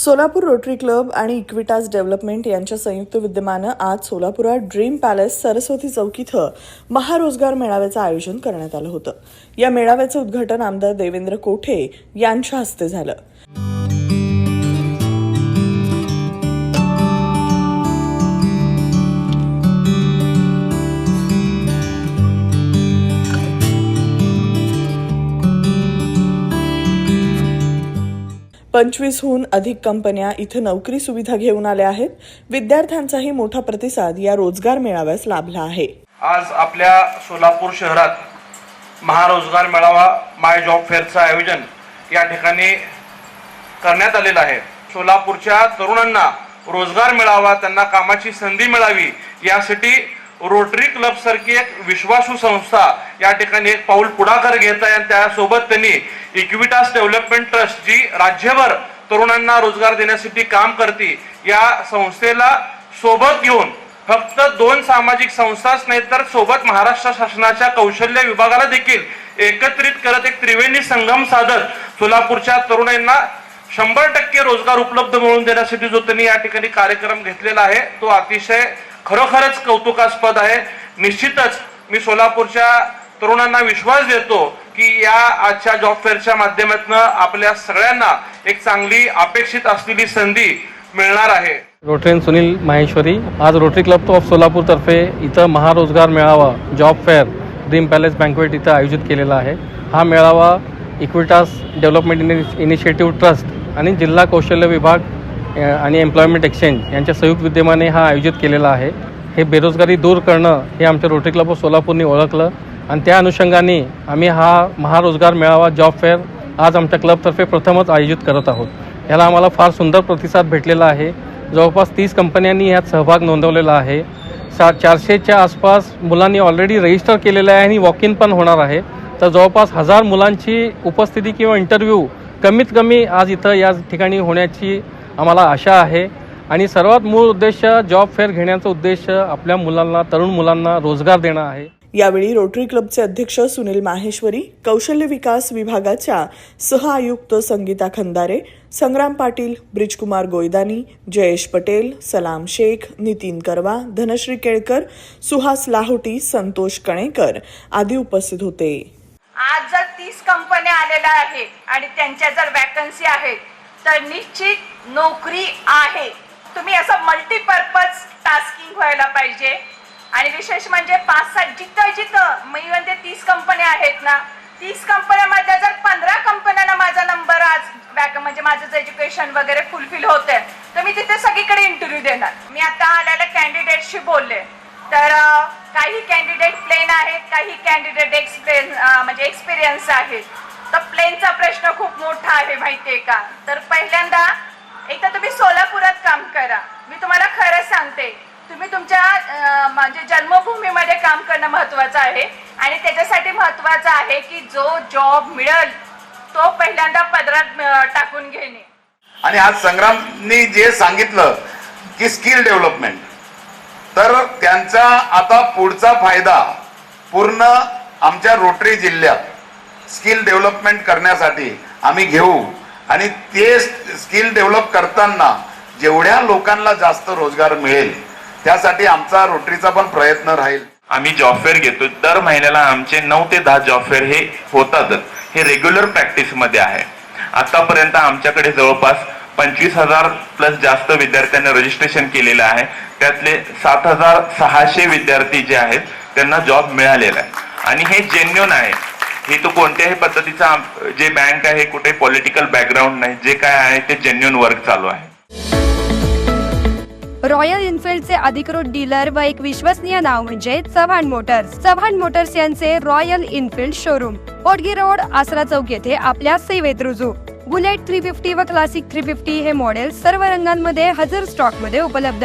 Solapur rotary club आणि Equitas development यांच्या संयुक्त विद्यमानं आज सोलापुरात ड्रीम पॅलेस सरस्वती चौक इथं महारोजगार मेळाव्याचं आयोजन करण्यात आलं होतं. या मेळाव्याचं उद्घाटन आमदार देवेंद्र कोठे यांच्या हस्ते झालं. पंचवीसहून अधिक कंपन्या इथं नोकरी सुविधा घेऊन आल्या आहेत. विद्यार्थ्यांचाही मोठा प्रतिसाद या रोजगार मेळाव्यास लाभला आहे. आज आपल्या सोलापूर शहरात महारोजगार मेळावा माय जॉब फेअरचं आयोजन या ठिकाणी करण्यात आलेलं आहे. सोलापूरच्या तरुणांना रोजगार मिळावा त्यांना कामाची संधी मिळावी यासाठी रोटरी क्लब सारखी एक विश्वासू संस्था या ठिकाणी एक पाऊल पुढाकार घेत आहे आणि त्यासोबत त्यांनी इक्विटास डेव्हलपमेंट ट्रस्ट जी राज्यभर तरुणांना रोजगार देण्यासाठी काम करते या संस्थेला सोबत घेऊन फक्त दोन सामाजिक संस्थाच नाही तर सोबत महाराष्ट्र शासनाच्या कौशल्य विभागाला देखील एकत्रित करत एक त्रिवेणी संगम साधत सोलापूरच्या तरुणांना शंभर टक्के रोजगार उपलब्ध मिळवून देण्यासाठी जो त्यांनी या ठिकाणी कार्यक्रम घेतलेला आहे तो अतिशय खरोखरच कौतुकास्पद आहे. निश्चितच मी सोलापूरच्या तरुणांना विश्वास देतो की या आजच्या जॉब फेअरच्या माध्यमातून आपल्या सगळ्यांना एक चांगली अपेक्षित असलेली संधी मिळणार आहे. रोटरीन सुनील माहेश्वरी. आज रोटरी क्लब ऑफ सोलापूरतर्फे इथं महारोजगार मेळावा job fair dream palace banquet इथं आयोजित केलेला आहे. हा मेळावा इक्विटास डेव्हलपमेंट इनि इनिशिएटिव्ह ट्रस्ट आणि जिल्हा कौशल्य विभाग आणि एम्प्लॉयमेंट एक्सचेंज यांच्या संयुक्त विद्यमाने हा आयोजित केलेला आहे. हे बेरोजगारी दूर करणं हे आमच्या रोटरी क्लब ऑफ सोलापूरने ओळखलं आणि त्या अनुषंगाने आम्ही हा महारोजगार मेळावा जॉब फेअर आज आमच्या क्लबतर्फे प्रथमच आयोजित करत आहोत. याला आम्हाला फार सुंदर प्रतिसाद भेटलेला आहे. जवळपास तीस कंपन्यांनी यात सहभाग नोंदवलेला आहे. सा चारशेच्या आसपास मुलांनी ऑलरेडी रजिस्टर केलेलं आहे आणि वॉक इन पण होणार आहे. तर जवळपास हजार मुलांची उपस्थिती किंवा इंटरव्ह्यू कमीत कमी आज इथं या ठिकाणी होण्याची आम्हाला आशा आहे. आणि सर्वात मूळ उद्देश जॉब फेअर घेण्याचा उद्देश आपल्या मुलांना तरुण मुलांना रोजगार देणं आहे. यावेळी रोटरी क्लबचे अध्यक्ष सुनील माहेश्वरी कौशल्य विकास विभागाच्या सह आयुक्त संगीता खंदारे संग्राम पाटील ब्रिजकुमार गोयदानी जयेश पटेल सलाम शेख नितीन करवा धनश्री केळकर सुहास लाहोटी संतोष कणेकर आदी उपस्थित होते. आज जर तीस कंपन्या आलेल्या आहेत आणि त्यांच्या जर वॅकन्सी आहेत तर निश्चित नोकरी आहे. तुम्ही असं मल्टीपर्पज टास्किंग व्हायला पाहिजे. आणि विशेष म्हणजे पाच सात जिथं जिथं मी म्हणते तीस कंपन्या आहेत ना तीस कंपन्यामध्ये जर पंधरा कंपन्यांना माझा नंबर आज बॅक म्हणजे माझं एज्युकेशन वगैरे फुलफिल होते तर मी तिथे सगळीकडे इंटरव्ह्यू देणार. मी आता आलेल्या कॅन्डिडेटशी बोलले. तर काही कॅन्डिडेट प्लेन आहेत काही कॅन्डिडेट एक्सपिरियन्स म्हणजे एक्सपिरियन्स आहेत. तर प्लेनचा प्रश्न खूप मोठा आहे माहिती आहे का? तर पहिल्यांदा एकदा तुम्ही सोलापुरात काम करा. मी तुम्हाला खरं सांगते. तुम्ही तुमच्या म्हणजे जन्मभूमीमध्ये काम करणं महत्वाचं आहे. आणि त्याच्यासाठी महत्वाचं आहे की जो जॉब मिळेल तो पहिल्यांदा पदरात टाकून घेणे. आणि आज संग्रामनी जे सांगितलं की स्किल डेव्हलपमेंट तर त्यांचा आता पुढचा फायदा पूर्ण आमच्या रोटरी जिल्ह्यात स्किल डेव्हलपमेंट करण्यासाठी आम्ही घेऊ. आणि ते स्किल डेव्हलप करताना जेवढ्या लोकांना जास्त रोजगार मिळेल त्यासाठी आमचा रोटरीचा पण प्रयत्न राहील. आम्ही जॉब फेअर घेतो. दर महिन्याला आमचे नऊ ते दहा जॉब फेअर हे होतातच हे रेग्युलर प्रॅक्टिसमध्ये आहे. आतापर्यंत आमच्याकडे जवळपास पंचवीस हजार प्लस जास्त विद्यार्थ्यांनी रजिस्ट्रेशन केलेलं आहे. त्यातले सात हजार सहाशे विद्यार्थी जे आहेत त्यांना जॉब मिळालेला आहे. आणि हे जेन्युन आहे. हे तो कोणत्याही पद्धतीचा जे बँक आहे कुठे पॉलिटिकल बॅकग्राऊंड नाही जे काय आहे ते जेन्युन वर्क चालू आहे. रॉयल इन्फिल्डचे अधिकृत डीलर व एक विश्वसनीय नाव म्हणजे चव्हाण मोटर्स चव्हाण मोटर्स यांचे रॉयल इन्फिल्ड शोरूम ओटगी रोड आसरा चौक येथे आपल्या सेवेत रुजू. बुलेट थ्री फिफ्टी व क्लासिक थ्री फिफ्टी हे मॉडेल सर्व रंगांमध्ये हजर स्टॉकमध्ये उपलब्ध.